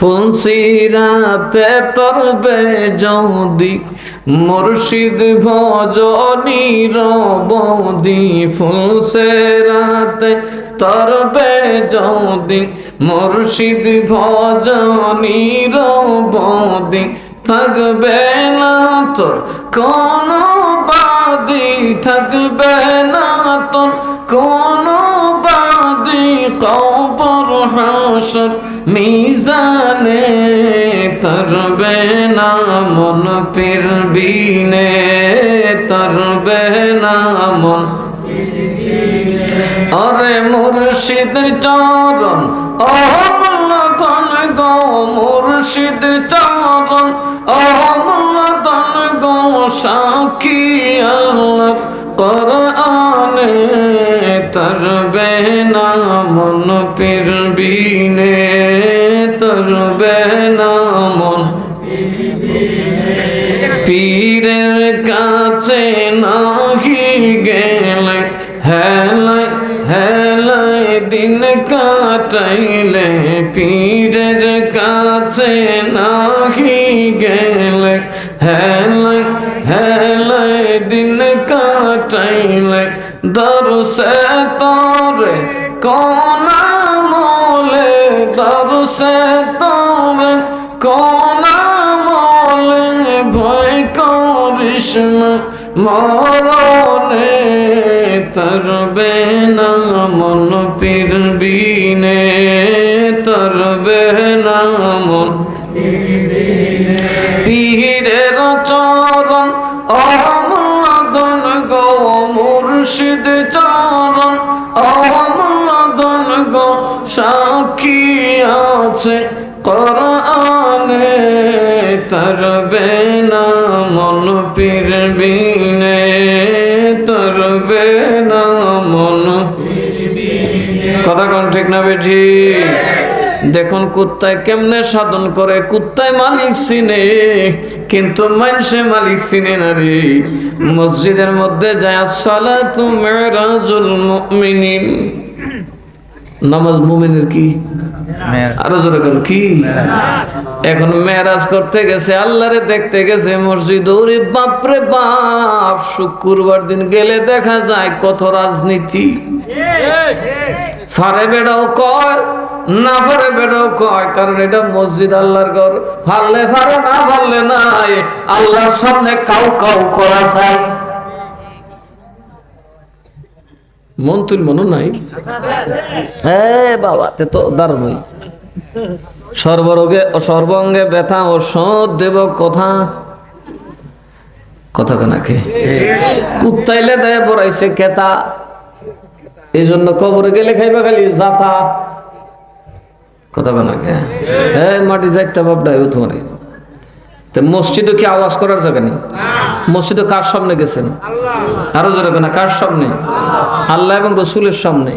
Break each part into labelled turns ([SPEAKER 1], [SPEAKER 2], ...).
[SPEAKER 1] ফুলসিরাতে তরবে যদি মুর্শিদ ভজনী রবদি ফুলসেরাতে তরবে যদি মুর্শিদ ভজনী রবদি, থাকবে না তোর কোনো বাদি, থাকবে না তোর কোনো বাদি, কবর হাসর মিজানে তরবে না মন ফিরবিনে তরবে না মন অরে মুর্শিদের চরণ অমূল্য ধন গো মুর্শিদ চরণ অমূল্য ধন গো সাক্ষী আল্লাহ কোরআনে তরবে না মন পিরবিনে তরবে না মন পীরের কাছে নাহি গেলে হেলাই হেলাই দিন কাটাইলে না মরণে তরবে না, মন পীরবিনে তরবে না, মন পীরের চরণ অমদন গো মুর্শিদ চরণ অমদন গো সাক্ষী আছে, কোরআনে তরবে না কথা কোন ঠিক না বেঠি? দেখুন কুত্তায় কেমনে সাধন করে, কুত্তায় মালিক চিনে, কিন্তু মানুষে মালিক চিনে না রে। মসজিদের মধ্যে যায় সালাতু মেরাজুল মুমিনিন। নামাজ মুমিনের কি? আরও জোরে কেন কি? এখন মেরাজ করতে গেছে আল্লাহরে দেখতে গেছে মসজিদ ওরে বাপরে বাপ শুক্রবার দিন গেলে দেখা যায় কত রাজনীতি। ফারে বেড়াও কয় না ফারে বেড়াও কয় কারণ এটা মসজিদ আল্লাহর ঘর। ফাললে ফারো না ফাললে নাই আল্লাহর সামনে কাউ কাউ করা যায়। মন তুল মনে নাই। হ্যাঁ বাবা, তে তো দারুণ হই। সর্বরোগে সর্বঙ্গে ব্যথা ওষুধ দেব কথা। কথা কেনাকে কুত্তাইলে দেয়, বড়াইছে কেতা। এই জন্য কবরে গেলে খাইবা খালি জাতা কথা কেনাকে হ্যাঁ মাটি যাইতে ও তোমার। তো মসজিদে কি আওয়াজ করার জায়গা নেই? মসজিদে কার সামনে গেছেন? আরও জোরে না কার সামনে? আল্লাহ। এবং রসুলের সামনে।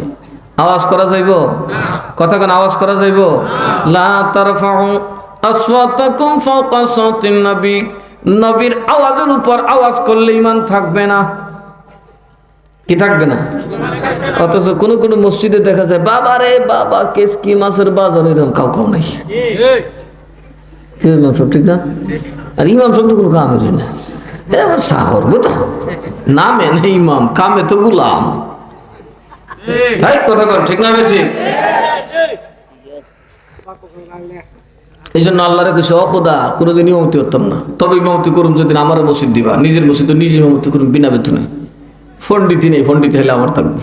[SPEAKER 1] আওয়াজ করা যাইব? কথা কেন আওয়াজ করা যাইব? লা তারফাউ আসওয়াতাকুম ফাওকা সাওতিন নবী। নবীর আওয়াজের উপর আওয়াজ করলে ইমান থাকবে না। কি থাকবে না? অথচ কোন কোন মসজিদে দেখা যায় বাবা রে বাবা কেস কি মাছের বাজার? এরকম কাউ কাউ নাই। ইমাম সব ঠিক না? আর ইমাম কোনো না এবার সাহর নামে নেই ইমাম, কামে তো গুলাম। কথা কর, ঠিক না ঠিক এই জন্য আল্লাহরে কিছু অখোদা কোনোদিন ইমামতি করতাম না। তবে ইমামতি করুন যদি আমার মসজিদ দিবা, নিজের মসজিদ নিজে ইমামতি করুন বিনা বেতনে। ফন্ডিতি নেই, ফন্ডিতি হলে আমার থাকব।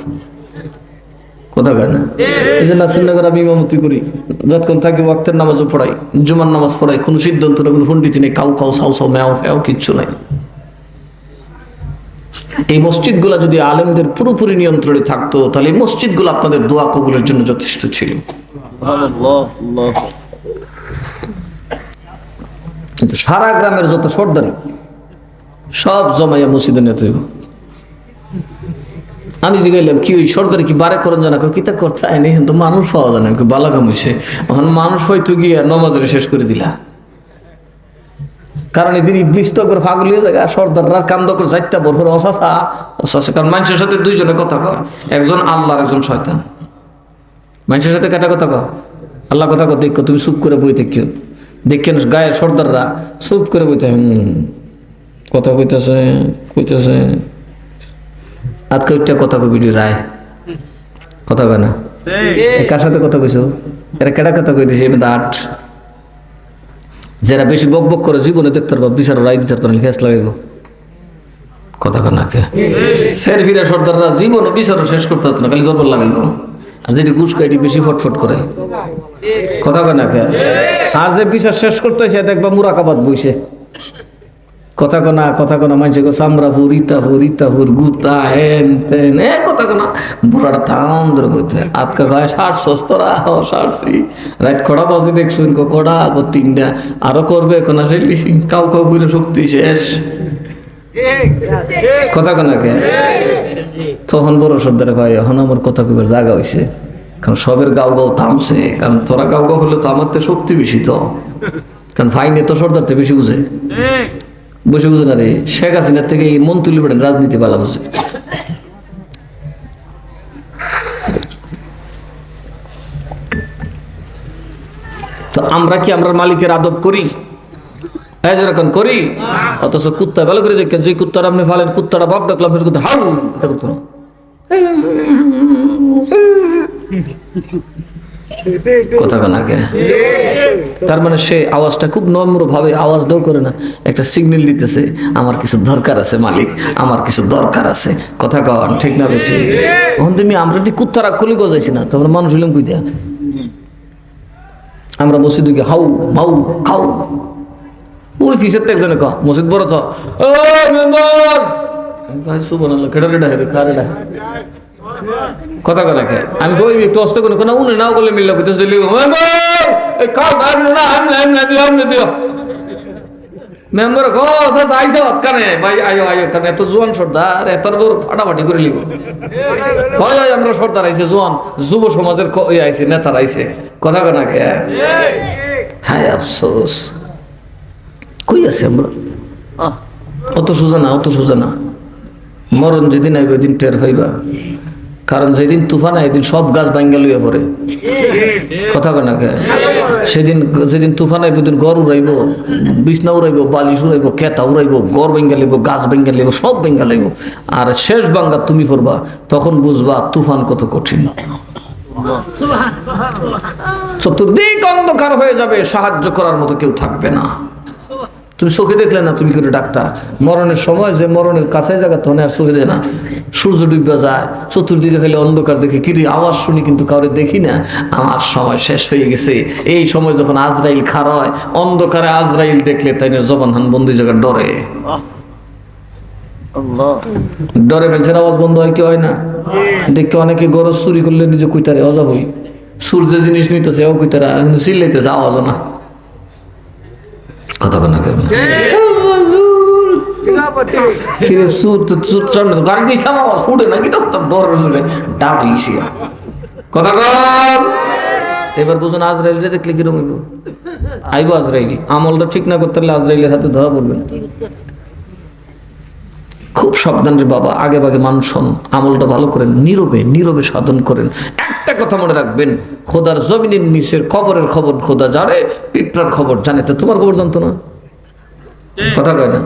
[SPEAKER 1] যদি আলেমদের পুরোপুরি নিয়ন্ত্রণে থাকতো, তাহলে এই মসজিদগুলো আপনাদের দোয়া কবুলের জন্য যথেষ্ট ছিল। কিন্তু সারা গ্রামের যত সর্দারি, সব জমাইয়া মসজিদে নিয়ে তৈরি আমি জিগাইলাম, কি ওই সর্দারি কি বারে করেন জানা? কই কিতা করতে আইনি? কিন্তু মানুষ পাওয়া যায় না কি বালা কামুইছে এখন মানুষ হয়তো গিয়ে নমাজের শেষ করে দিলা। কারণ এদিন ইবলিস তো একবার ফাগল হয়ে যায় সর্দাররা কান্দ করে চারটা বর করে অসাসা অসাসা, কারণ মানুষের সাথে দুইজনে কথা কয়, একজন আল্লাহ আর একজন শয়তান। মানুষের সাথে কেটা কথা কয়? আল্লাহ কথা কথা দেখো, তুমি চুপ করে বই দেখিও দেখেন গায়ের সর্দাররা চুপ করে বইতে কথা কইতেছে কইতেছে। আজকে ওইটা কথা কবি রায়। কথা কয় না? কার সাথে কথা কইছো? এরা কেডা কথা কই দিছে এমনি আট। যারা বেশি বক বক করে জীবনে দেখতে পারব বিচার রায় বিচার তো ফেস লাগাইব। কথা কয় না কে? ফের ফিরে সর্দাররা জীবন বিচারও শেষ করতে হতো না খালি গর্ব লাগাইব। আর যেটি ঘুষ খাইটি বেশি ফটফট করে। কথা কয় না কে? আর যে বিচার শেষ করতে হয়েছে দেখবা মুরাকাবাদ বইছে। কথা কোনা কথা কোনা মানুষে গো সামরাফুর ইতাফুর ইতাফুর গুতা, হেন, তেন, এ কথা কোনা বুড়াটা থাম ধরে কইতে আজকে গায়ে সার সস্তরা ও ষাটছি রাত কড়া বাজে দেখছুন কো কড়া গো তিনটা। আরও করবে কোনা সেলিসি কাউ কাউ করে শক্তি শেষ। কথা কোনা কে? তখন বড় সর্দারে ভাই এখন আমার কথা কইবার জায়গা হইছে। কারণ সবের গাও গাও থামছে। কারণ তোরা গাও গাও হলে তো আমার তো শক্তি বেশি তো। কারণ ফাইনে তো সর্দার তো বেশি বুঝে। বসে বুঝে না রে শেখ হাসিনার থেকে এই মন পড়েন রাজনীতি পালা বসে তো আমরা কি আমরা মালিকের আদব করি? হ্যাঁ যেরকম করি? অথচ কুত্তা ভালো করে দেখে যে কুত্তাটা আপনি ফালেন, কুত্তাটা বাপ ডাকলাম ফের কুত্তা হাউ এটা করতো না। কথা কানাকে তার মানে সে আওয়াজটা খুব নম্র ভাবে আওয়াজটাও করে না, একটা সিগন্যাল দিতেছে, আমার কিছু দরকার আছে মালিক, আমার কিছু দরকার আছে। কথা কন, ঠিক না বলছি তখন তুমি, আমরা যদি কুত্তারা খুলি গজাইছি না, তোমরা মানুষ হইলাম কই দেয়া? আমরা বসে দিকে হাউ, মাউ খাও ওই ফিসের তো একজনে ক মসজিদ বড় তো। ও মেম্বার! সুবহানাল্লাহ, কেডা রেডা হে কথা কথা কে আমি কই একটু অস্ত করে কোন উনে নাও বলে মিললো কইতে দিলি কাল আর না না দিও দিও মেম্বার কো সাস আইসা কানে ভাই কানে সর্দার বড় ফাটাফাটি করে লিব। কয়, আয়, আমরা সর্দার আইছে, জোয়ান। যুব সমাজের ক- ইয়ে আইছে, নেতার আইছে। কথা কথা কে হায় আফসোস। কই আছে আমরা? অত সোজা না, অত সোজা না। মরণ যেদিন আইবে, ওই দিন টের পাইবা কারণ যেদিন তুফান এদিন সব গাছ ভাঙ্গা লইয়া পড়ে। কথা কয় না কে? সেদিন যেদিন তুফান আইব ওদিন গড় উড়াইব বিছনা উড়াইব বালিশ উড়াইব কেটা উড়াইব গড় ভেঙ্গা লইব গাছ ভেঙ্গা লইব সব ভেঙ্গা লইব। আর শেষ বাঙ্গা তুমি পড়বা তখন বুঝবা তুফান কত কঠিন। চতুর্দিক অন্ধকার হয়ে যাবে সাহায্য করার মতো কেউ থাকবে না। তুমি চোখে দেখলে না তুমি করে ডাক্তার। মরণের সময় যে মরণের কাছে জায়গা তখন আর চোখে দেয় না। সূর্য ডুববা যায় চতুর্দিকে খালি অন্ধকার দেখে কিরি আওয়াজ শুনি কিন্তু কাউরে দেখি না। আমার সময় শেষ হয়ে গেছে। এই সময় যখন আজরাইল খার হয় অন্ধকারে আজরাইল দেখলে তাই না জবান হান বন্ধু জায়গা ডরে। ডরে বেঞ্চের আওয়াজ বন্ধ হয় কি হয় না? দেখতে অনেকে গরজ চুরি করলে নিজে কুইতারে অজা হই সূর্য জিনিস নিতেছে ও কুইতারা কিন্তু চিল্লাইতেছে আওয়াজও না। কথা বলা কেমন কিরে সুর তো সুর সামনে তো গাড়ি দিয়ে থামাও ফুটে নাকি তো তোর ডর জুড়ে ডাউট ইসি কথা কম এবার বুঝুন আজরাইলে দেখলে কীরকম হইব? আজরাইলি আমলটা ঠিক না করতে হলে আজরাইলের হাতে ধরা পড়বে। খুব সাবধান রে বাবা, আগে ভাগে মানুষ হন, আমলটা ভালো করেন, নীরবে নীরবে সাধন করেন। একটা কথা মনে রাখবেন, খোদার জমিনের নিচের খবরের খবর খোদা জানে, পিঁপড়ার খবর জানে। তো তোমার খবর জানতো না? কথা কয় না?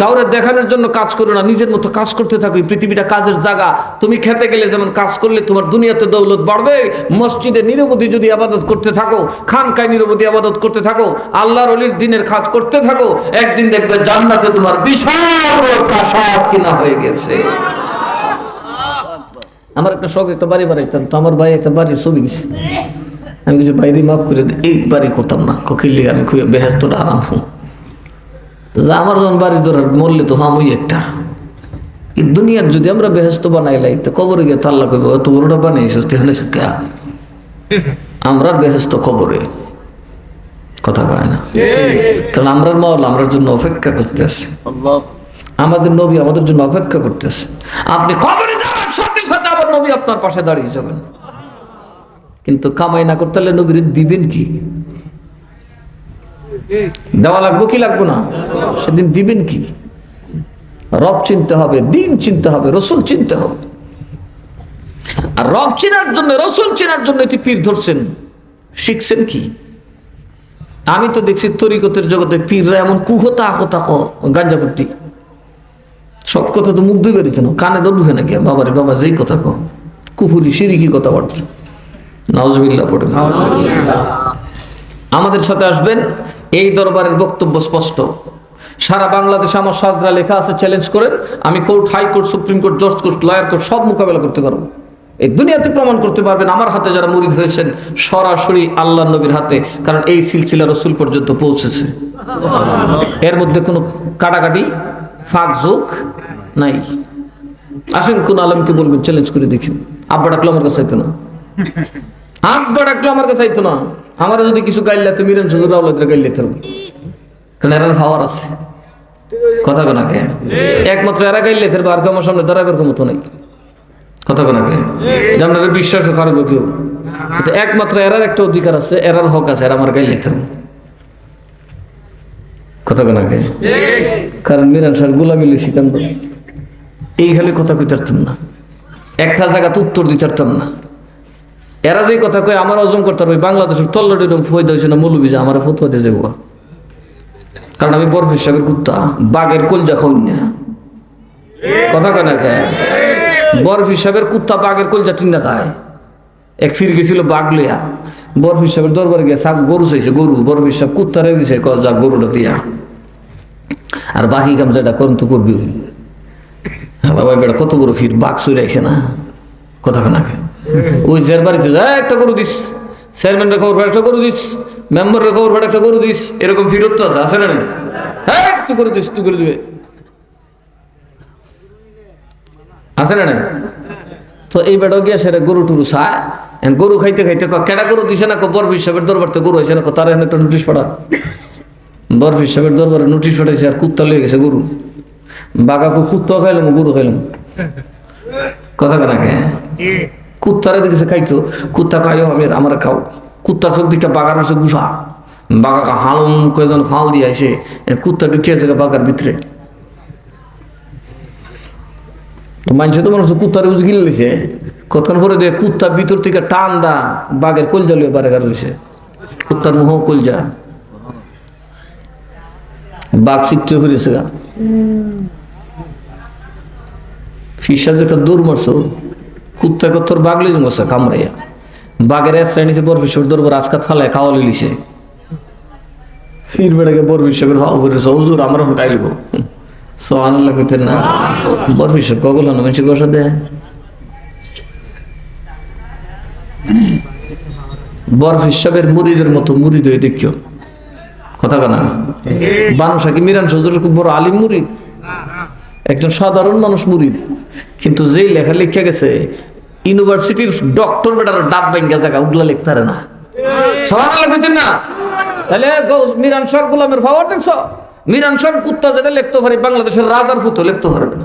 [SPEAKER 1] কাউরে দেখানোর জন্য কাজ করো না নিজের মতো কাজ করতে থাকো। পৃথিবীটা কাজের জায়গা। তুমি খেতে গেলে যেমন কাজ করলে তোমার দুনিয়াতে দৌলত বাড়বে। মসজিদে নিরবধি যদি আবাদত করতে থাকো খানকায় নিরবধি আবাদত করতে থাকো আল্লাহর অলির দিনের কাজ করতে থাকো একদিন দেখবে জান্নাতে তোমার বিশাল প্রাসাদ কিনা হয়ে গেছে। আমার একটা শখ একটা বাড়ি বাড়াইতাম তো আমার ভাই একটা বাড়ির ছবি গেছে আমি কিছু বাইরে মাফ করে এই বাড়ি করতাম না। ককিল্লি আমি খুঁজে বেহেস্তটা আরাম হুঁ যে আমার যখন বাড়ি ধরার মরলে তো হামই একটা। এই দুনিয়ার যদি আমরা বেহেস্ত বানাইলাই তো কবরে গিয়ে তাল্লা করব এত বড়টা বানাইছিস তুই হলে কে আমরা বেহেস্ত কবরে। কথা কয় না? কারণ আমরা মল আমরার জন্য অপেক্ষা করতেছে। আমাদের নবী আমাদের জন্য অপেক্ষা করতেছে। আপনি কবরে যাওয়ার সাথে সাথে আবার নবী আপনার পাশে দাঁড়িয়ে যাবেন। কিন্তু কামাই না করতে হলে নবীর দিবেন কি? দেওয়া লাগবো কি লাগবো না? সেদিন দিবেন কি? রব চিনতে হবে দিন চিনতে হবে রসুল চিনতে হবে। আর রব চেনার জন্য রসুল চেনার জন্য এটি পীর ধরছেন। শিখছেন কি? আমি তো দেখছি তরিকতের জগতে পীররা এমন কুহতা আকতা ক গাঞ্জা করতি সব কথা তো মুখ দুই বেরিত না কানে তো ঢুকে নাকি? বাবারে বাবা যেই কথা কো কুফুরি সিরিকি কথাবার্তা। নাউজবিল্লা পড়ে আমাদের সাথে আসবেন এই দরবারের বক্তব্য স্পষ্ট। সারা বাংলাদেশে আমার সাজরা লেখা আছে চ্যালেঞ্জ করেন, আমি court high court supreme court জজ কোর্ট লয়ার কোর্ট সব মোকাবেলা করতে পারব। এই দুনিয়াতে প্রমাণ করতে পারবেন, আমার হাতে যারা মুরিদ হয়েছেন সরাসরি আল্লাহ নবীর হাতে, কারণ এই সিলসিলা রসুল পর্যন্ত পৌঁছেছে। এর মধ্যে কোনো কাটাকাটি, ফাঁক যোগ নাই। আসেন, কোন আলমকে বলবেন চ্যালেঞ্জ করে দেখি আব্বা ডাকলো আমার কাছে চাইতো না আব্বা ডাকলো আমার কাছে চাইতো না। আমার যদি কিছু গাইলে তুমি গাইলে থাকবে কারণ এরার পাওয়ার আছে। কথা কোনাকে একমাত্র এরা গাইলে থাকবে আর কেউ আমার সামনে দাঁড়াবার ক্ষমতা নাই। কথা কোনাকে যে আপনাদের বিশ্বাস খারাপ কেউ। একমাত্র এরার একটা অধিকার আছে এরার হক আছে এরা আমার গাইলে থাকবে কথা কোনাকে কারণ মিরান সাহেব গোলামি লইছি কেন এইখানে কথা কইতে পারতাম না। একটা জায়গাতে উত্তর দিতে না। এরা যে কথা কয়, আমার অর্জন করতে পারবে, বাংলাদেশের তল্লটি রকম ফৈদ হয়েছে না মৌলবী যে আমার ফতুয়া দিয়ে যাব। কারণ আমি বরফ হিসাবের কুত্তা, বাঘের কলজা খাই না। কথা কয় না খায় বরফ হিসাবের কুত্তা, বাঘের কলজা টিন্না খায়। এক ফির গেছিল বাঘ লইয়া, বরফ হিসাবের দরবারে গিয়ে শাক গরু চাইছে, গরু, বরফ হিসাব কুত্তারে দিছে ক যা গরুটা দিয়া। আর বাকি কাম যেটা করুন তো করবি বাবা বেটা কত বড় ফির, বাঘ চুরাইছে না। কথা না ওই যার বাড়িতে যা, একটা গরু দিস। চেয়ারম্যানের খবর একটা গরু দিস, মেম্বারের খবর একটা গরু দিস, এরকম ফিরত তো আছে আছে না? হ্যাঁ তুই করে দিস তুই করে দিবে। আছে না? তো এই বেটাও গিয়া সেটা গরু টুরু এখন গরু খাইতে খাইতে ক কেডা গরু দিছে না বরফ হিসাবের দরবারতে গরু হয়েছে না তার এখানে একটা নোটিশ পাঠা বরফ হিসাবের দরবারে নোটিশ পাঠাইছে, আর কুত্তা লয়ে গেছে গরু। বাঘাকে কুত্তা খাইলাম, গরু খাইলাম। কথা কেনা কে? কুত্তারে দেখেছে খাইতো কুত্তা খাইও আমি আমার খাও। কুত্তার চোখ দিকটা বাগার হচ্ছে গুসা বাগাকে হালম কয়েকজন ফাল দিয়ে আসে। কুত্তা ঢুকিয়েছে বাগার ভিতরে। তো মানুষ তো মনে হচ্ছে কুত্তারে বুঝে গিলে লইছে। কতক্ষণ পরে দিয়ে কুত্তা ভিতর থেকে টান দা বাঘের কলজা লইয়ে বারে লইছে। কুত্তার মুহ কলজা। বাঘ চিত্র করেছে গা। ফিসাদ একটা দৌড় মারছো কুত্তা কত্তর বাঘ লিজ মশা কামড়াইয়া। বাঘের এক শ্রেণীতে বর বিশ্বর দৌড় রাজকাত ফালায় খাওয়া লিলিছে ফির বেড়াকে বর বিশ্বকের ভাও করেছে হুজুর, আমরা খাইলিব সোহান লাগতে না। বর বিশ্ব কগল না মানুষের বসা দেয়। বরফ মুড়িদের মতো মুড়িদ হয়ে দেখিও। কথা কেনা বানুষা কি মিরান সজুর খুব বড় আলিম মুরিদ একজন সাধারণ মানুষ মুরিদ কিন্তু যেই লেখা লিখে গেছে ইউনিভার্সিটির ডক্টর বেটার ডাব ব্যাংকে জায়গা ওগুলা লিখতে পারে না। সবার লিখতেন না? তাহলে মিরান শাহ গোলামের দেখছ? মিরান শাহ কুত্তা যেটা লিখতে পারে বাংলাদেশের রাজার পুতো লিখতে পারে না।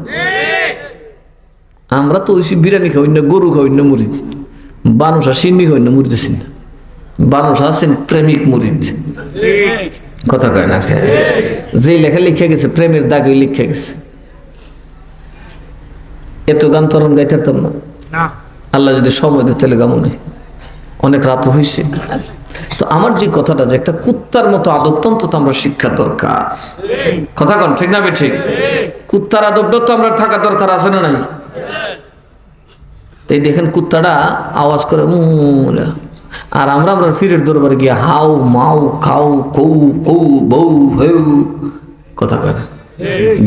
[SPEAKER 1] আমরা তো ওই বিরিয়ানি খাই না গরু খাই না মুরিদ। বানুষা সিন্নি খাই না মুরিদ সিন্নি বানুষা আছেন প্রেমিক মুরিদ। কথা কয় না? যে লেখা লিখে গেছে প্রেমের দাগে লিখে গেছে। এত গান তরণ গাইতে পারতাম না। আল্লাহ যদি সময় দিতে তাহলে গামো নেই অনেক রাত হয়েছে তো আমার যে কথাটা যে একটা কুত্তার মতো আদবতন্ত্র তো আমরা শিক্ষা দরকার। কথা কন ঠিক না বে ঠিক কুত্তার আদবটা তো আমরা থাকা দরকার আছে না নাই? এই দেখেন কুত্তাটা আওয়াজ করে আর আমরা আমরা ফিরের দরবারে গিয়ে হাউ মাউ খাও কৌ কৌ বউ হেউ কথা কয়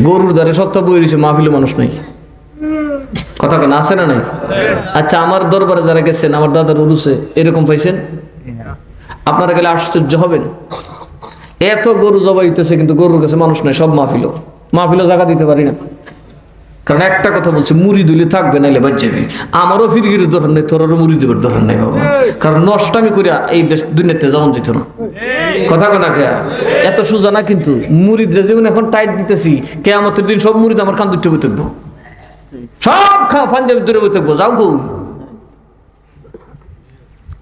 [SPEAKER 1] গরুর দ্বারে সত্তা বই রয়েছে মাহফিলে মানুষ নাই। কথা কেন? আছে না নাই? আচ্ছা আমার দরবারে যারা গেছেন, আমার দাদার উরুসে এরকম পাইছেন? আপনারা গেলে আশ্চর্য হবেন। এত গরু জবাই হইতেছে, কিন্তু গরুর কাছে মানুষ নাই, সব মাহফিল মাহফিলও জায়গা দিতে পারি না। কারণ একটা কথা বলছে, মুড়ি দুলি থাকবে, নাইলে বাদ যাবে। আমারও ফিরগির ধরার নেই, তোরও মুড়ি দেবার ধরার নাই বাবা। কারণ নষ্টামি করে এই দেশ দুনিয়াতে যেমন দিত না। কথা কথা কে? এত সোজা না কিন্তু মুড়িদরা যেমন এখন টাইট দিতেছি কে কেয়ামতের দিন সব মুড়িদ আমার কান দুটো থাকব সব খা পাঞ্জাবি দূরে থাকব যাও গো।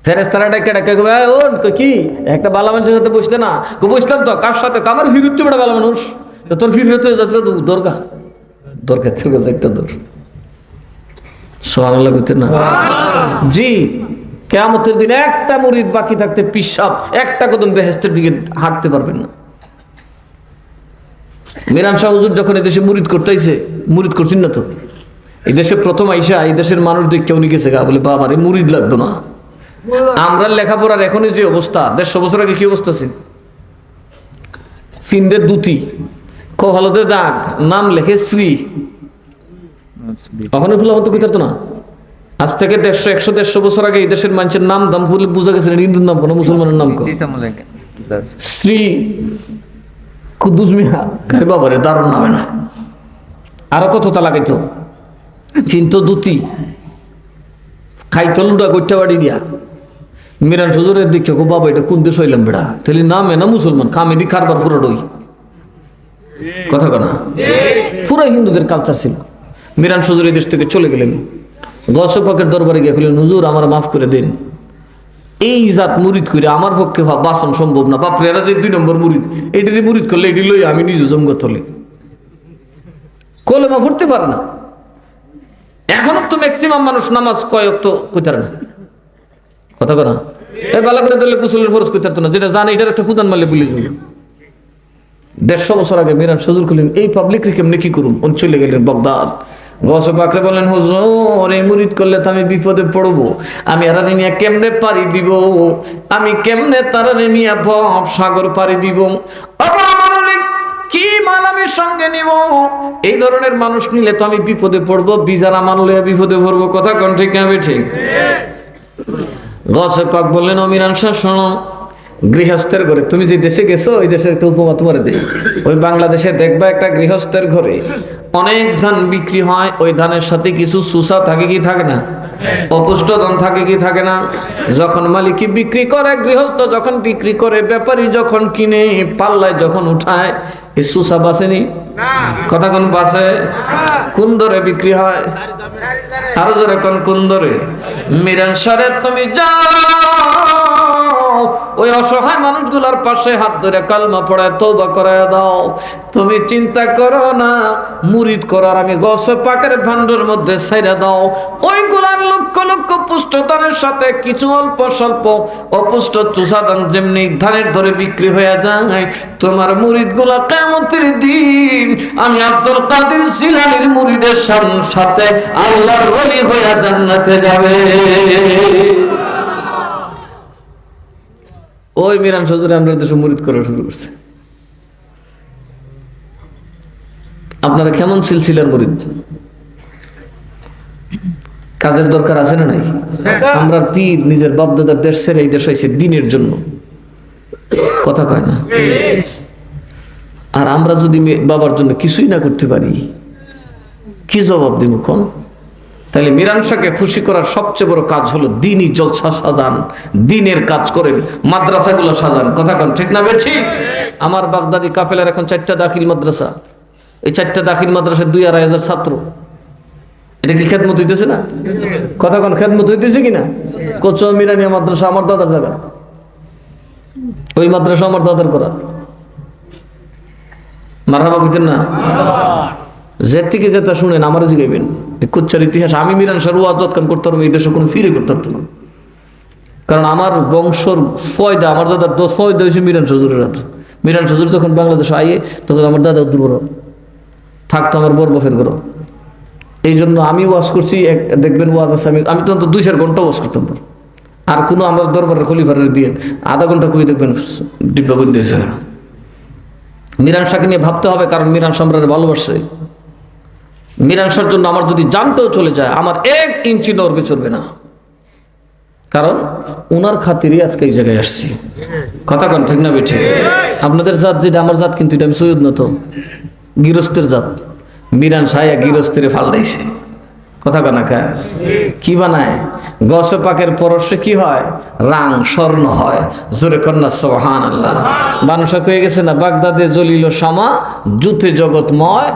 [SPEAKER 1] ফেরেস্তারা ডেকে ডেকে "এই কি? একটা বালা মানুষের সাথে বসলে না? কো বসলাম তো কার সাথে? আমার ফিরুত বেটা বালা মানুষ। তো তোর ফিরত যাচ্ছে দরকার দরকার থেকে যাইতে দর সোহানাল্লাহ করতে না। জি কেয়ামতের দিন একটা মুরিদ বাকি থাকতে পিসাব একটা কদম বেহেস্তের দিকে হাঁটতে পারবেন না। মিরান শাহ হুজুর যখন এদেশে মুরিদ করতেইছে মুরিদ করছেন না তো? এই দেশে প্রথম আইসা এই দেশের মানুষ দেখে উনি গেছে গা। বলে, বাবা রে, মুরিদ লাগতো না। আমরা লেখাপড়ার এখনই যে অবস্থা, দেড়শো বছর আগে কি অবস্থা ছিল? ফিন্দের দুতি কহলতে দাগ, নাম লেখে শ্রী। কখনো ফুলা হতো কইতারতো না। আজ থেকে দেড়শো, একশো, দেড়শো বছর আগে এই দেশের মানুষের নাম দাম বলে বুঝা গেছে হিন্দুর নাম কোনো মুসলমানের নাম শ্রী কুদ্দুস মিয়া বাবারে দারুণ নামে না আরও কত তা লাগাইতো চিন্ত দুতি। খাইতো লুডা গৈটা বাড়ি দিয়া। মিরান সুজুরের দিকে গো বাবা, এটা কোন দেশ হইলাম বেড়া? তাহলে নামে না মুসলমান? কামেডি কারবার পুরো ডই। কথা কনা? পুরো হিন্দুদের কালচার ছিল। মিরান সুজুর এই দেশ থেকে চলে গেলেন। গসপাকের দরবারে গিয়ে বললেন হুজুর, আমার মাফ করে দিন। এই জাত মুরিদ করে আমার পক্ষে বাসন সম্ভব না। বাপরে, এরা যে দুই নম্বর মুরিদ এটারে মুরিদ করলে এটি লই আমি নিজে জমগত হলে কলেমা ভরতে পারে না। এখনও তো ম্যাক্সিমাম মানুষ নামাজ কয়েক তো কইতার না? কথা কনা এ ভালো করে দিলে কুসলের ফরজ কইতার না, যেটা জানে এটার একটা কুদান মারলে পুলিশ যাবে। দেড়শো বছর আগে মিরান সজুর করলেন, এই পাবলিক কেমনে কি করুন উনি চলে গেলেন বগদাদ। গস পাকড়ে বলেন হুজুর, এই মুরিদ করলে তো আমি বিপদে পড়ব। আমি আর নিয়ে কেমনে পারি দিব? আমি কেমনে তারা নিয়ে ভব সাগর পারি দিব? কি মাল আমি সঙ্গে নিব? এই ধরনের মানুষ নিলে তো আমি বিপদে পড়ব, বিজারা মানলে বিপদে পড়ব, কথা কোন ঠিক না ঠিক গছে পাক বললেন অমিরান শাহ শোনো, গৃহস্থের ঘরে, তুমি যে দেশে গেছো, ওই দেশের একটা উপমা তোমার দেই। ওই বাংলাদেশে দেখবা একটা গৃহস্থের ঘরে অনেক ধান বিক্রি হয়, ওই ধানের সাথে কিছু সুসা থাকে কি থাকে না? অপুষ্ট ধান থাকে কি থাকে না? যখন মালিকি বিক্রি করে, গৃহস্থ যখন বিক্রি করে, ব্যাপারী যখন কিনে, পাল্লায় যখন উঠায় বাসেনি কথা কোন বাসে কোন দরে বিক্রি হয়? আরও জোরে কোন কোন দরে? মিরান সারে তুমি যাও। ওই অসহায় মানুষগুলোর পাশে হাত ধরে কালমা পড়ায় তৌবা করায় দাও। তুমি চিন্তা করো না মুরিদ করার আমি গছ পাকের ভান্ডের মধ্যে ছাইরা দাও। ওইগুলার লক্ষ লক্ষ পুষ্টদানের সাথে কিছু অল্প স্বল্প অপুষ্ট চুষাদান যেমনি ধানের ধরে বিক্রি হয়ে যায় তোমার মুরিদগুলা কেমতের দিন আমি আব্দুল কাদের সিলানির মুরিদের সাথে আল্লাহর ওলি হইয়া জান্নাতে যাবে। ওই মিরান সজুরে আমরা দেশে মুরিদ করা শুরু করছে। আপনারা কেমন সিলসিলার মুরিদ? কাজের দরকার আছে না নাই? আমরা পীর নিজের বাপদাদার দেশ ছেড়ে এই দেশ হয়েছে দিনের জন্য। কথা কয় না? আর আমরা যদি বাবার জন্য কিছুই না করতে পারি, কি জবাব দিব কোন? তাহলে মিরান শাহকে খুশি করার সবচেয়ে বড় কাজ হলো দিনই জলসা সাজান, দিনের কাজ করেন, মাদ্রাসাগুলো সাজান। কথা কন, ঠিক না বেঠি? আমার বাগদাদি কাফেলার এখন চারটা দাখিল মাদ্রাসা। এই চারটা দাখিল মাদ্রাসার দুই আড়াই হাজার ছাত্র। এটা কি খেদমত হইতেছে না? কথা কন, খেদমত হইতেছে কিনা কোচ মিরানিয়া মাদ্রাসা আমার দাদার জায়গা। ওই মাদ্রাসা আমার দাদার করা। মারহাবা কইতেন না? যে থেকে যেটা শুনেন, আমার জিগাইবেন। এই কুচ্চার ইতিহাস, আমি মিরান সার ওয়াজ যৎকান করতে পারব, এই দেশে কোনো ফিরে করতে পারতো না। কারণ আমার বংশর ফয়দা, আমার দাদার দোষ ফয়দা হয়েছে মিরান সজুরের হাত। মিরান সজুর যখন বাংলাদেশে আইয়ে, তখন আমার দাদা দুর্বল থাকতো আমার বড় বফের ঘর। এই জন্য আমি ওয়াজ করছি, এক দেখবেন ওয়াজ আছে, আমি আমি তো দুই চার ঘণ্টা ওয়াজ করতাম আর কোনো আমার দরবারের খলিফারের দিয়ে আধা ঘণ্টা কই দেখবেন, ডিব্বা বন্ধ হয়েছে। মিরান শাহকে নিয়ে ভাবতে হবে, কারণ মিরান সম্রাট ভালোবাসছে। মিরান শাহর জন্য আমার যদি জানতেও চলে যায়, আমার এক ইঞ্চি নড়বে চলবে না। কারণ ওনার খাতিরই আজকে এই জায়গায় আসছি। কথা কন, ঠিক না বেঠি? আপনাদের জাত যেটা, আমার জাত কিন্তু এটা আমি সৈয়দ না তো। গৃহস্থের জাত। মিরান সাহেব গৃহস্থের ফাল্লাইছে কথা কনা? কা বানায়? গছ পাকের পরশে কি হয়? রাং, স্বর্ণ হয়। জোরে কন্যা সোহান আল্লাহ মানুষ হয়ে গেছে না, বাগদাদে জলিল শামা জুতে জগৎময়,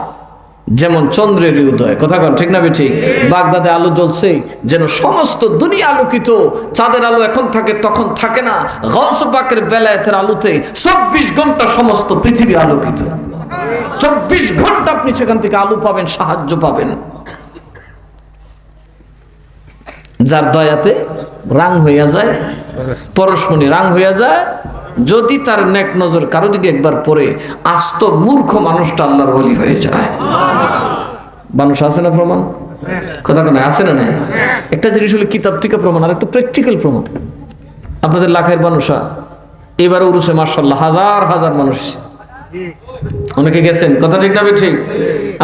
[SPEAKER 1] যেমন চন্দ্রের উদয়। কথা কন, ঠিক না ঠিক? বাগদাদে আলো জ্বলছে, যেন সমস্ত দুনিয়া আলোকিত। চাঁদের আলো এখন থাকে, তখন থাকে না। গৌস পাকের বেলায়েতের আলোতে চব্বিশ ঘণ্টা সমস্ত পৃথিবী আলোকিত। চব্বিশ ঘণ্টা আপনি সেখান থেকে আলো পাবেন, সাহায্য পাবেন। যার দয়াতে রাং হইয়া যায়, পরশমণি রাং হইয়া যায়। যদি তার নেক নজর কারও দিকে একবার পরে আস্ত মূর্খ মানুষটা আল্লাহর বলি হয়ে যায়। মানুষ আছে না প্রমাণ? কথা কেন আছে না নাই? একটা জিনিস হলো কিতাব থেকে প্রমাণ, আর একটা প্র্যাকটিক্যাল প্রমাণ। আপনাদের লাখের মানুষা এবার উরুসে মার্শাল্লাহ হাজার হাজার মানুষ। অনেকে গেছেন, কথা ঠিক না ঠিক।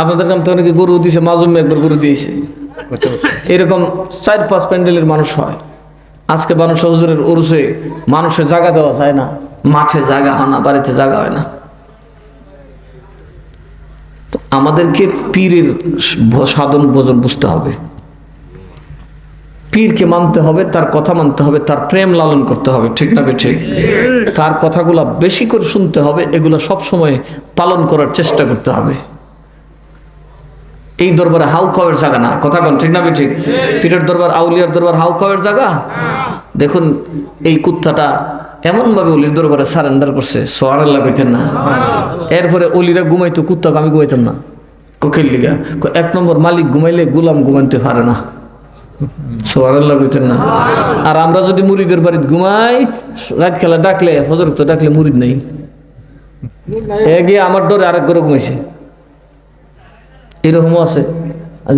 [SPEAKER 1] আপনাদের গ্রাম তো অনেকে গরু দিয়েছে মাজুম একবার গরু দিয়েছে। এরকম চার পাঁচ প্যান্ডেলের মানুষ হয়। আজকে মানুষ হুজুরের উরুসে মানুষের জায়গা দেওয়া যায় না। মাঠে জায়গা হয় না, বাড়িতে জায়গা হয় না। আমাদেরকে পীরের সাধন ভোজন বুঝতে হবে। পীরকে মানতে হবে, তার কথা মানতে হবে, তার প্রেম লালন করতে হবে, ঠিক না ঠিক? তার কথাগুলা বেশি করে শুনতে হবে, এগুলো সব সময় পালন করার চেষ্টা করতে হবে। এই দরবারে হাউ খাওয়ার জায়গা না? কথা কন ঠিক না ঠিক? পীরের দরবার আউলিয়ার দরবার হাউ খাওয়ার জায়গা? দেখুন এই কুত্তাটা এমন ভাবে অলির দরবারে সারেন্ডার করছে সোয়ার আল্লাহ কইতেন না। এরপরে অলিরা ঘুমাইতো কুত্তাকে আমি ঘুমাইতাম না। কোকের লিগা। এক নম্বর মালিক ঘুমাইলে গুলাম ঘুমাইতে পারে না। সোয়ার আল্লাহ কইতেন না। আর আমরা যদি মুরিদের বাড়িতে ঘুমাই রাত খেলা ডাকলে ফজর তো ডাকলে মুরিদ নাই। এ গিয়ে আমার ডরে আরেক ঘরে ঘুমাইছে। এরকমও আছে।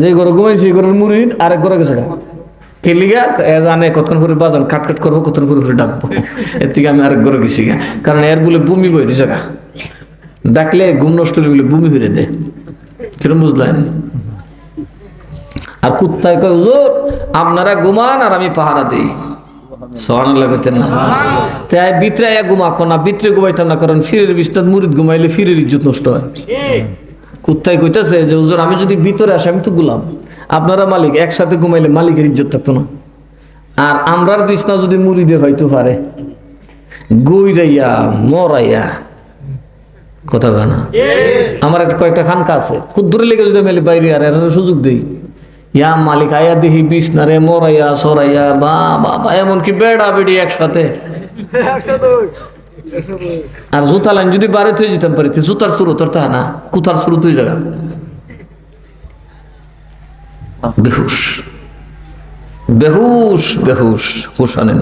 [SPEAKER 1] যে ঘরে ঘুমাইছে এই ঘরের মুরিদ আরেক ঘরে গেছে গা। কে লিগা জানে কতক্ষণ করে বাজান কাট কাট করব, কতক্ষণ করে করে ডাকবো। এর থেকে আমি আরেক ঘরে গেছি গা। কারণ এর বলে বমি বই দিছে গা। ডাকলে ঘুম নষ্ট হলে বলে বমি হয়ে দে। কিরম বুঝলেন আর কুত্তায় কয়, হুজুর, আপনারা ঘুমান আর আমি পাহারা দিই। সোহান লাগাতেন না। তাই বিতরে আয়া ঘুমাকো না বিতরে ঘুমাইতাম না, কারণ ফিরের বিস্তার মুরিদ ঘুমাইলে ফিরের ইজ্জত নষ্ট হয়। কুত্তায় কইতেছে যে, হুজুর, আমি যদি ভিতরে আসি, আমি তো গুলাম। আপনারা মালিক, একসাথে ঘুমাইলে মালিকের ইজ্জত থাকতো না। আর আমরার বিছনা যদি মুড়িদে হয়তো পারে, গইরাইয়া, মরাইয়া, কথা কয় না? আমার একটা কয়েকটা খানকা আছে। দূরে লেগে যদি মেলে বাইরে আর এর সুযোগ দেই। ইয়া মালিক, আয়া দেখি বিছনা রে মরাইয়া, সরাইয়া বা বাবা, এমনকি বেড়া বেড়ি একসাথে আর জুতা লাইন যদি বাড়ি থয়ে যেতাম পারিতে জুতার শুরু তোর তা না কুতার শুরু তুই জায়গা। বেহুশ। বেহুশ বেহুশ হুশ আনেন।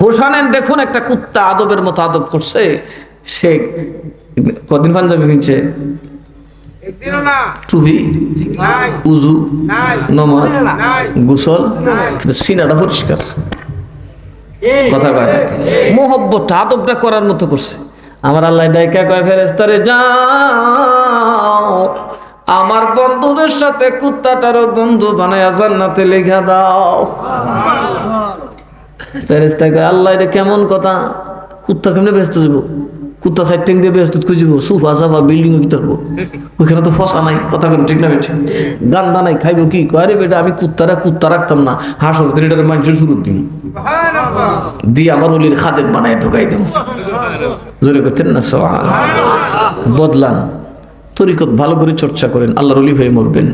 [SPEAKER 1] হুশ আনেন দেখুন একটা কুত্তা আদবের মতো আদব করছে সে কদিন পাঞ্জাবি কিনছে? টুপি উজু নমাজ গোসল কিন্তু সিনাটা পরিষ্কার। কথা কয় আদবটা করার মতো করছে। আমার আল্লাহ ডাইকা কয় ফেরেস্তারে যাও। আমার বন্ধুদের সাথে কুত্তাটারও বন্ধু বানায় জান্নাতে লেখা দাও। ফেরেস্তা কয় আল্লাহ এটা কেমন কথা? কুত্তা কেমনে ব্যস্ত যাব কুত্তা সাইড ট্যাং দিয়ে ব্যস্ত খুঁজব সোফা সাফা বিল্ডিং কি ধরবো ওইখানে তো ফসা নাই কথা কেন ঠিক না বেঠে? গান্দা নাই খাইবো কি? কয় রে বেটা আমি কুত্তারা কুত্তা রাখতাম না হাসর এটার মানুষের শুরু দিন দিয়ে আমার অলির খাদেম বানায় ঢোকাই দেব। জোরে করতেন না সব বদলান। তরিকত ভালো করে চর্চা করেন, আল্লাহর অলি হয়ে মরবেন।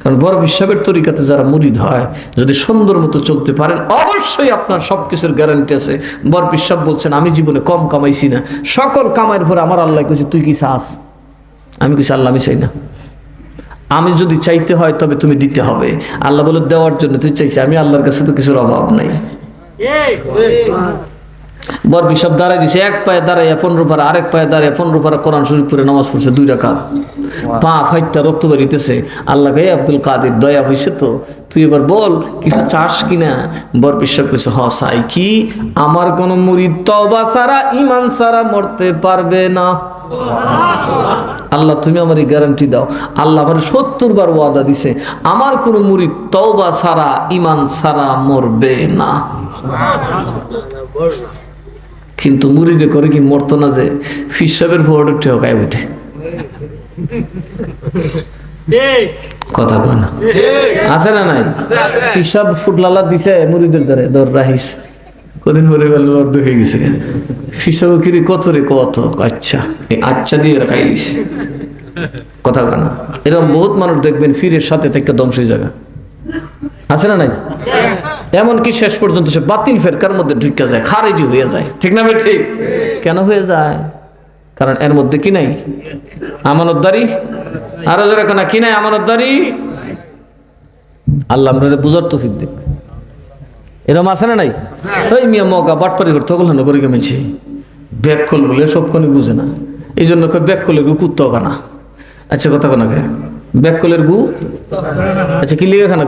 [SPEAKER 1] কারণ বড় বিশ্বাবের তরিকাতে যারা মুরিদ হয়, যদি সুন্দর মতো চলতে পারেন, অবশ্যই আপনার সব কিছুর গ্যারান্টি আছে। বর বিশ্বাব বলছেন, আমি জীবনে কম কামাইছি না। সকল কামাইয়ের পরে আমার আল্লাহ কইছে, তুই কি চাস? আমি কিছু আল্লাহ, আমি চাই না। আমি যদি চাইতে হয়, তবে তুমি দিতে হবে। আল্লাহ বলে, দেওয়ার জন্য তুই চাইছি আমি আল্লাহর কাছে তো কিছুর অভাব নাই। বর বিশপ দাঁড়াই দিছে এক পায়ে দাঁড়াইয়া পনেরো পারা আরেক পায়ে দাঁড়াইয়া পনেরো পারা কোরআন শরীফ পড়ে নামাজ পড়ছে দুই রাকাত। পা ফাইটটা রক্ত বেরিতেছে আল্লাহ কে আব্দুল কাদের দয়া হয়েছে তো? তুই এবার বল কিছু চাস কিনা? বর বিশ্বপ কইছে হ সাই কি? আমার কোন মুরিদ তবা সারা ইমান সারা মরতে পারবে না। আল্লাহ তুমি আমার এই গ্যারান্টি দাও। আল্লাহ আমার সত্তর বার ওয়াদা দিছে আমার কোন মুরিদ তওবা সারা ইমান সারা মরবে না। কিন্তু মুড়িদে করে কি মরতো না যে ফিসাবের ভোট উঠে কথা কয় না। আছে না নাই? ফিসাব ফুটলালা দিছে মুড়িদের ধরে দর রাহিস। কদিন পরে গেল অর্ধ হয়ে গেছে। ফিসাব কিরি কত রে কত? আচ্ছা আচ্ছা দিয়ে খাইলিস কথা কয় না। এরকম বহুত মানুষ দেখবেন ফিরের সাথে থেকে ধ্বংস হয়ে যাবে। আছে না নাই? এমনকি শেষ পর্যন্ত সে বাতিল ফেরকার মধ্যে ঢুকে যায় খারেজি হয়ে যায়। ঠিক না ভাই ঠিক? কেন হয়ে যায়? কারণ এর মধ্যে কি নাই? আমানতদারি? আরও যারা কেনা কি নাই আমানতদারি? আল্লাহ আমরা বুঝার তৌফিক দেখ এরম আছে না নাই? ওই মিয়া মগা বাটপারি করতে না করে কেমেছি ব্যাক কল বলে সব কোনি বুঝে না। এই জন্য ব্যাক কলের গু কুত্ত কানা আচ্ছা কথা কোনা কে? ব্যাক কলের গু? আচ্ছা কি লিগে খানা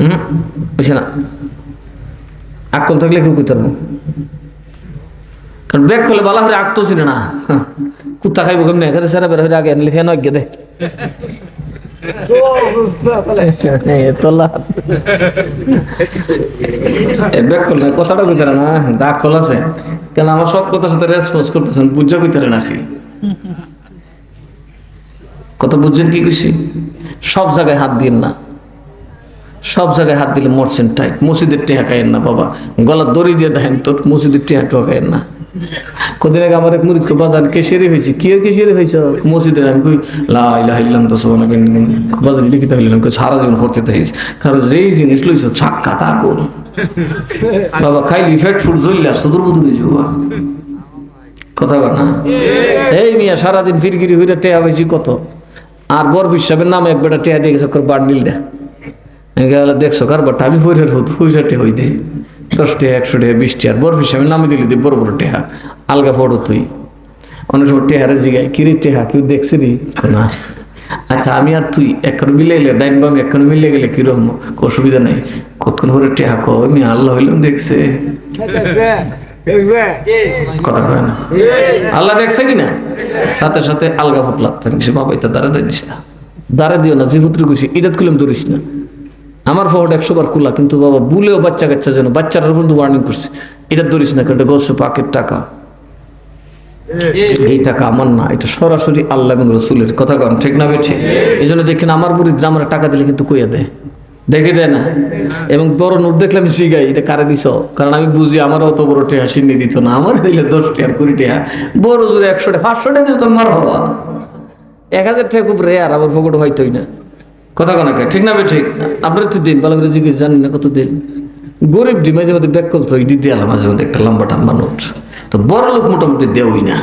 [SPEAKER 1] হুম? বুঝছে না। আকল থাকলে কেউ কুতার কারণ ব্যাক করলে বালা হরে আঁকতো চিনে না। কুত্তা খাইব কেমনি? এখানে সেরা বের হয়ে আগে লিখে নয় দে। ব্যাক করলে কথাটা না দাগ কেন আমার সব কথার সাথে রেসপন্স করতেছেন বুঝা কইতে না আসি কথা বুঝছেন কি কইছি সব জায়গায় হাত দিন না। সব জায়গায় হাত দিলে মরছেন টাইট। মসজিদের টেহা খাইয়েন না বাবা। গলা দড়ি দিয়ে দেখেন তোর মসজিদের টেহা টোয়া খাইয়েন না। কদিন আগে আমার এক মুরিদ বাজার কেশিয়ারি হয়েছে? কি কেশিয়ারি হয়েছে? মসজিদে আমি কই লাইলাম তো সোনা বাজার লিখিত হইলাম সারা জীবন করতে থাইস কারণ যেই জিনিস লইছ ছাক্কা তা কোন? বাবা খাইলি ফেট ফুট জ্বললে সদর বুদুরে যাব কথা কর না? এই মিয়া সারাদিন ফিরগিরি হইরে টেয়া হয়েছি কত? আর বর হিসাবের নামে এক বেটা টেয়া দিয়ে গেছে কর বান্ডিলটা গেলে দেখছ কার কারবারটা আমি হইরের হতো হইরাটে হই দে দশ টাকা একশো টাকা বিশ টাকা বড় হিসাবে নামে দিলি দে বড় বড় টেহা। আলগা ফটো তুই। অনেক সময় টেহারে জিগাই কিরে টেহা? কেউ দেখছি নি? না আচ্ছা আমি আর তুই একখানে মিলে এলে ডাইন বাম একখানে মিলে গেলে কীরকম অসুবিধা নেই। কতক্ষণ হরে টেহা কো আমি আল্লাহ হইলাম দেখছে। কথা কয় না? আল্লাহ দেখছে কি না সাথে সাথে আলগা ফুট লাগতেন কিছু বাবা এটা দাঁড়া দিস না। দাঁড়া দিও না যে পুত্র কইছি ইরাত খুলাম ধরিস না। আমার ফহট একশো বার খোলা কিন্তু বাবা বুলেও বাচ্চা কাচ্চা যেন বাচ্চারা পর্যন্ত ওয়ার্নিং করছে। এটা ধরিস না কারণ এটা পাকের টাকা। এই টাকা আমার না এটা সরাসরি আল্লাহ এবং রসুলের কথা কন ঠিক না বেঠি? এই জন্য দেখেন আমার টাকা দিলে কিন্তু কইয়া দেয়। দেখে দেয় না? এবং বড় নোট দেখলে আমি শিখাই এটা কারে দিছ? কারণ আমি বুঝি আমার অত বড় টেহা সিন্নি দিত না আমার দিলে দশ টেহা কুড়ি টেহা। বড় জোরে একশো টাকা পাঁচশো টাকা দিলে তোর মার হবা এক হাজার টাকা খুব রেয়ার আবার পকেট হয়তোই না। কথা কনাকে ঠিক না ঠিক। আপনারা তো দিন ভালো করে জিজ্ঞেস জানেন না কত দিন গরিব ডি মাঝে মধ্যে ব্যাক করতো ইডি দিয়ে মাঝে মধ্যে একটা লম্বা টাম্বা নোট। তো বড় লোক মোটামুটি দেওই না।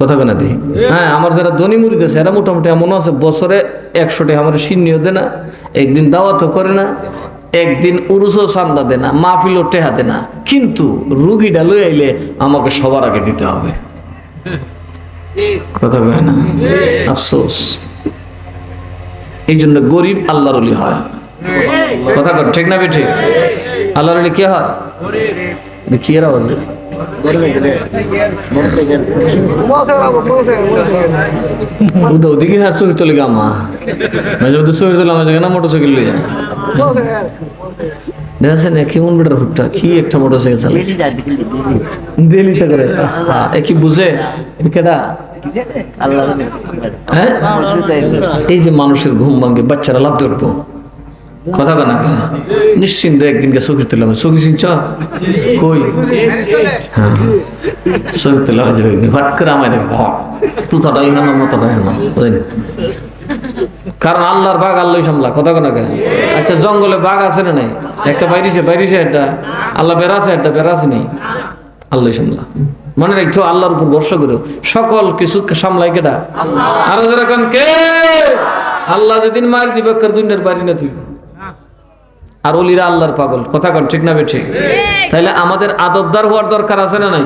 [SPEAKER 1] কথা কেনা দিই হ্যাঁ আমার যারা ধনী মুড়ি আছে এরা মোটামুটি এমন আছে বছরে একশো টাকা আমার সিন্নিও দে না একদিন দাওয়াতও করে না একদিন উরুসও চান্দা দে না মাহফিলও টেহা দে না। কিন্তু রুগীটা লই আইলে আমাকে সবার আগে দিতে হবে। কথা কয় না? আফসোস। এই জন্য গরিব আল্লাহর অলি হয়। কথা কর ঠিক না বেঠে? আল্লাহর অলি কে হয়? কি এরা বলে উদা ওদিকে আর চোখে তোলে গামা মাঝে মধ্যে চোখে তোলে আমার না মোটর সাইকেল লিয়ে দেখেছেন কেমন বেটার হুটটা? কি একটা মোটর সাইকেল চালায় দিল্লিতে। করে? হ্যাঁ কি বুঝে? হ্যাঁ? এই যে মানুষের ঘুম ভাঙ্গে বাচ্চারা লাভ ধরবো। কথা কে নিশ্চিন্ত একদিনকে চোখে তুললাম। চোখে চিনছ? কই? হ্যাঁ। চোখে তুলা হয়ে যাবে ভাট করে আমায় দেখো ভক তুতাটা না মতটা না বুঝলেন কারণ আল্লাহর বাঘ আল্লাহ সামলা কথা কোনা? আচ্ছা জঙ্গলে বাঘ আছে না নাই? একটা বাইরেছে বাইরেছে একটা। আল্লাহ বেড়াছে একটা বেড়াছে নেই। আল্লাহ সামলা। মনে রাখো আল্লাহর উপর ভরসা করো সকল কিছু সামলাই কেটা আর যারা কে? আল্লাহ যেদিন মার দিবে কার দুনিয়ার বাড়ি না তুই আর অলিরা আল্লাহর পাগল। কথা কন ঠিক না বেঠে তাহলে আমাদের আদবদার হওয়ার দরকার আছে না নাই?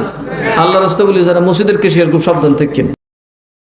[SPEAKER 1] আল্লাহ রাস্তা বলি যারা মসজিদের কেশিয়ার খুব সাবধান থাকেন।